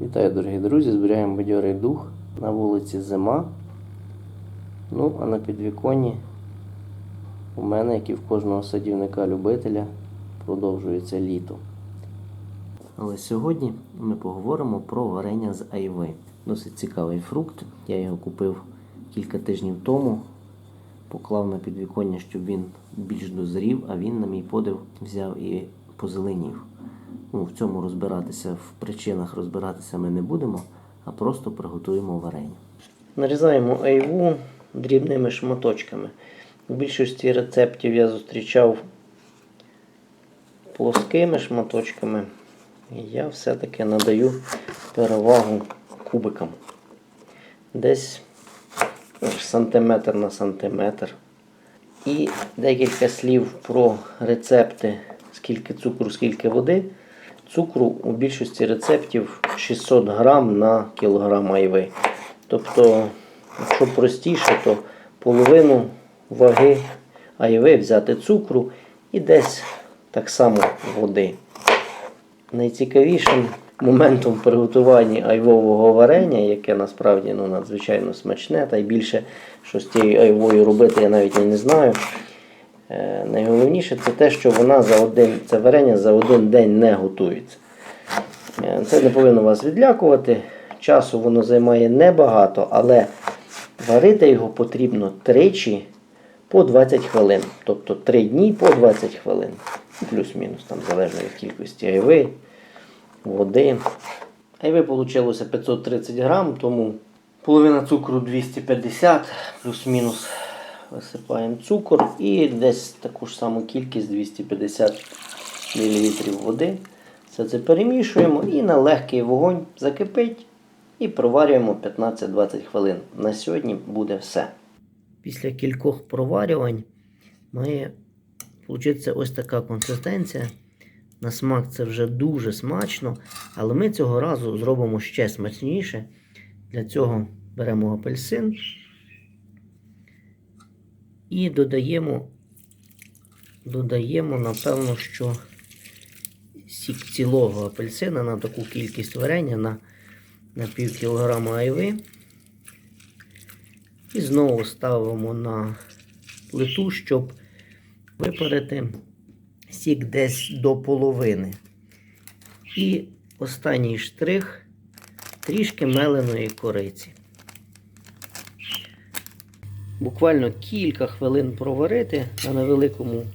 Вітаю, дорогі друзі! Збираємо бадьорий дух. На вулиці зима. Ну, а на підвіконні у мене, як і в кожного садівника-любителя, продовжується літо. Але сьогодні ми поговоримо про варення з айви. Досить цікавий фрукт. Я його купив кілька тижнів тому. Поклав на підвіконня, щоб він більш дозрів, а він, на мій подив, взяв і позеленів. Ну, в цьому розбиратися, в причинах розбиратися ми не будемо, а просто приготуємо варення. Нарізаємо айву дрібними шматочками. У більшості рецептів я зустрічав плоскими шматочками. Я все-таки надаю перевагу кубикам. Десь сантиметр на сантиметр. І декілька слів про рецепти, скільки цукру, скільки води. Цукру у більшості рецептів 600 грам на кілограм айви. Тобто, якщо простіше, то половину ваги айви взяти цукру і десь так само води. Найцікавішим моментом приготування айвового варення, яке насправді ну, надзвичайно смачне, та й більше, що з цією айвою робити, я навіть і не знаю. Е, найголовніше це те, що вона за один, це варення за один день не готується. Е, Це не повинно вас відлякувати. Часу воно займає небагато, але варити його потрібно тричі по 20 хвилин. Тобто 3 дні по 20 хвилин. Плюс-мінус, там залежно від кількості айви, води. Айви вийшло 530 грам, тому половина цукру 250, плюс-мінус висипаємо цукор і десь таку ж саму кількість 250 мл води. Все це перемішуємо і на легкий вогонь закипить і проварюємо 15-20 хвилин. На сьогодні буде все. Після кількох проварювань має вийти ось така консистенція. На смак це вже дуже смачно, але ми цього разу зробимо ще смачніше. Для цього беремо апельсин і додаємо, додаємо, напевно, що сік цілого апельсина на таку кількість варення на, на пів кілограма айви. І знову ставимо на плиту, щоб випарити сік десь до половини. І останній штрих трішки меленої кориці. Буквально кілька хвилин проварити на невеликому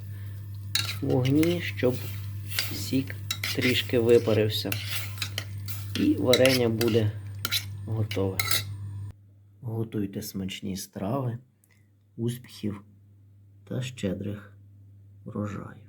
вогні, щоб сік трішки випарився. І варення буде готове. Готуйте смачні страви, успіхів та щедрих врожаю.